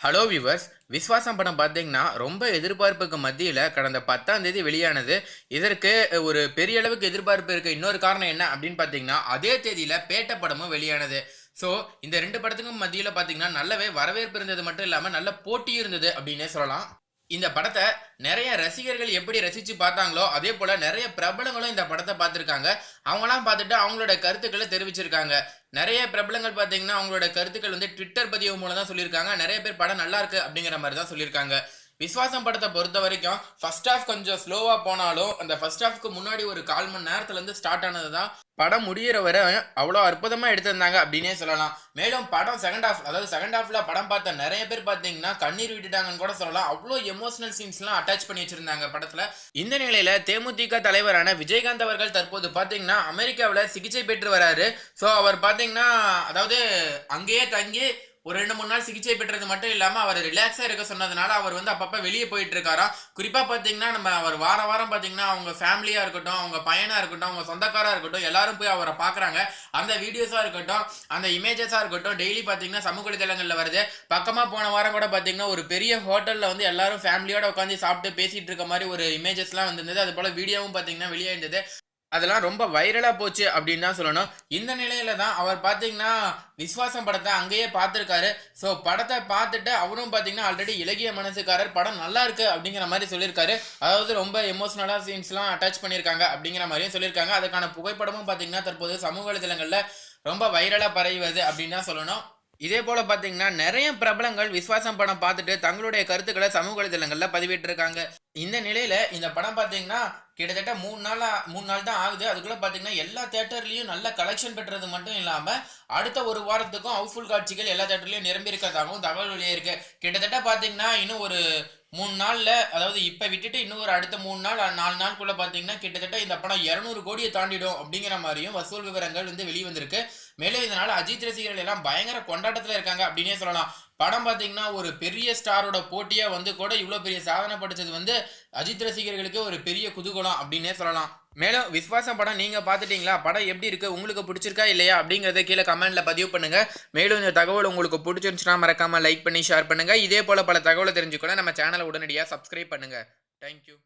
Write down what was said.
Hello viewers விஸ்வாசம் படம் பார்த்தீங்கன்னா ரொம்ப எதிர்பார்ப்புக்கு மத்தியில் கடந்த பத்தாம் தேதி வெளியானது. இதற்கு ஒரு பெரிய அளவுக்கு எதிர்பார்ப்பு இருக்க. இன்னொரு காரணம் என்ன அப்படின்னு பார்த்தீங்கன்னா அதே தேதியில் பேட்ட படமும் வெளியானது. ஸோ இந்த ரெண்டு படத்துக்கும் மத்தியில் பார்த்தீங்கன்னா நல்லாவே வரவேற்பு இருந்தது மட்டும் இல்லாமல் நல்ல போட்டி இருந்தது அப்படின்னே சொல்லலாம். இந்த படத்தை நிறைய ரசிகர்கள் எப்படி ரசித்து பார்த்தாங்களோ அதே போல் நிறைய பிரபலங்களும் இந்த படத்தை பார்த்துருக்காங்க. அவங்களாம் பார்த்துட்டு அவங்களோட கருத்துக்களை தெரிவிச்சிருக்காங்க. நிறைய பிரபலங்கள் பார்த்தீங்கன்னா அவங்களோட கருத்துக்கள் வந்து ட்விட்டர் பதிவு மூலம் தான் சொல்லியிருக்காங்க. நிறைய பேர் படம் நல்லா இருக்கு அப்படிங்கிற மாதிரி தான் சொல்லியிருக்காங்க. விஸ்வாசம் படத்தை பொறுத்த வரைக்கும் ஃபர்ஸ்ட் ஹாஃப் கொஞ்சம் ஸ்லோவாக போனாலும் அந்த ஃபர்ஸ்ட் ஹாஃப்க்கு முன்னாடி ஒரு கால் மணி நேரத்துலேருந்து ஸ்டார்ட் ஆனது தான் படம் முடிகிற வரை அவ்வளோ அற்புதமாக எடுத்திருந்தாங்க அப்படின்னே சொல்லலாம். மேலும் படம் செகண்ட் ஹாஃப் அதாவது செகண்ட் ஹாஃப்ல படம் பார்த்த நிறைய பேர் பார்த்தீங்கன்னா கண்ணீர் விட்டுட்டாங்கன்னு கூட சொல்லலாம். அவ்வளோ எமோஷனல் சீன்ஸ்லாம் அட்டாச் பண்ணி வச்சிருந்தாங்க படத்தில். இந்த நிலையில் தேமுதிக தலைவரான விஜயகாந்த் அவர்கள் தற்போது பார்த்தீங்கன்னா அமெரிக்காவில் சிகிச்சை பெற்று வராரு. ஸோ அவர் பார்த்தீங்கன்னா அதாவது அங்கேயே தங்கி ஒரு ரெண்டு மூணு நாள் சிகிச்சை பெற்றது மட்டும் இல்லாமல் அவர் ரிலாக்ஸாக இருக்க சொன்னதுனால அவர் வந்து அப்பப்போ வெளியே போயிட்டு இருக்காராம் குறிப்பாக பார்த்தீங்கன்னா நம்ம அவர் வார வாரம் பார்த்தீங்கன்னா அவங்க ஃபேமிலியாக இருக்கட்டும் அவங்க பையனாக இருக்கட்டும் அவங்க சொந்தக்காராக இருக்கட்டும் எல்லாரும் போய் அவரை பார்க்குறாங்க அந்த வீடியோஸாக இருக்கட்டும் அந்த இமேஜஸாக இருக்கட்டும் டெய்லி பார்த்தீங்கன்னா சமூக வலைதளங்களில் வருது. பக்கமாக போன வாரம் கூட பார்த்தீங்கன்னா ஒரு பெரிய ஹோட்டலில் வந்து எல்லாரும் ஃபேமிலியோட உட்காந்து சாப்பிட்டு பேசிகிட்டு இருக்க மாதிரி ஒரு இமேஜஸ்லாம் வந்திருந்தது. அது போல் வீடியோவும் பார்த்தீங்கன்னா வெளியே இருந்தது அதெல்லாம் ரொம்ப வைரலாக போச்சு அப்படின்னு தான் சொல்லணும். இந்த நிலையில தான் அவர் பார்த்தீங்கன்னா விஸ்வாசம் படத்தை அங்கேயே பார்த்துருக்காரு. ஸோ படத்தை பார்த்துட்டு அவரும் பார்த்தீங்கன்னா ஆல்ரெடி இலகிய மனசுக்காரர். படம் நல்லா இருக்கு அப்படிங்கிற மாதிரி சொல்லியிருக்காரு. அதாவது ரொம்ப எமோஷனலாக சீன்ஸ்லாம் அட்டாச் பண்ணியிருக்காங்க அப்படிங்கிற மாதிரியும் சொல்லியிருக்காங்க. அதுக்கான புகைப்படமும் பார்த்தீங்கன்னா தற்போது சமூக வலைதளங்களில் ரொம்ப வைரலாக பரவுவது அப்படின்னு தான் சொல்லணும். இதே போல் பார்த்தீங்கன்னா நிறைய பிரபலங்கள் விஸ்வாசம் படம் பார்த்துட்டு தங்களுடைய கருத்துக்களை சமூக வலைதளங்களில் பதிவிட்டிருக்காங்க. இந்த நிலையில இந்த படம் பார்த்தீங்கன்னா கிட்டத்தட்ட மூணு நாள் மூணு நாள் தான் ஆகுது. அதுக்குள்ளே பார்த்தீங்கன்னா எல்லா தேட்டர்லேயும் நல்ல கலெக்ஷன் பெற்றது மட்டும் இல்லாமல் அடுத்த ஒரு வாரத்துக்கும் ஹவுஸ்ஃபுல் காட்சிகள் எல்லா தேட்டர்லேயும் நிரம்பி இருக்கிறதாகவும் தகவல் வெளியே கிட்டத்தட்ட பார்த்தீங்கன்னா இன்னும் ஒரு மூணு நாளில் அதாவது இப்போ விட்டுட்டு இன்னும் ஒரு அடுத்த மூணு நாள் நாலு நாளுக்குள்ளே பார்த்தீங்கன்னா கிட்டத்தட்ட இந்த படம் இரநூறு கோடியை தாண்டிடும் அப்படிங்கிற மாதிரியும் வசூல் விவரங்கள் வந்து வெளிவந்திருக்கு. மேலும் இதனால் அஜித் ரசிகர்கள் எல்லாம் பயங்கர கொண்டாட்டத்தில் இருக்காங்க அப்படின்னே சொல்லலாம். படம் பார்த்தீங்கன்னா ஒரு பெரிய ஸ்டாரோட போட்டியாக வந்து கூட இவ்வளோ பெரிய சாதனை படித்தது வந்து அஜித் ரசிகர்களுக்கு ஒரு பெரிய குதூகலம் அப்படின்னே சொல்லலாம். மேலும் விஸ்வாசம் படம் நீங்கள் பார்த்துட்டீங்களா படம் எப்படி இருக்குது உங்களுக்கு பிடிச்சிருக்கா இல்லையா? அப்படிங்கிறத கீழே கமெண்ட்டில் பதிவு பண்ணுங்கள் மேலும் இந்த தகவல் உங்களுக்கு பிடிச்சிருந்துச்சுன்னா மறக்காமல் லைக் பண்ணி ஷேர் பண்ணுங்கள் இதே போல் பல தகவலை தெரிஞ்சுக்கொள்ள நம்ம சேனலை உடனடியாக சப்ஸ்கிரைப் பண்ணுங்கள் தேங்க்யூ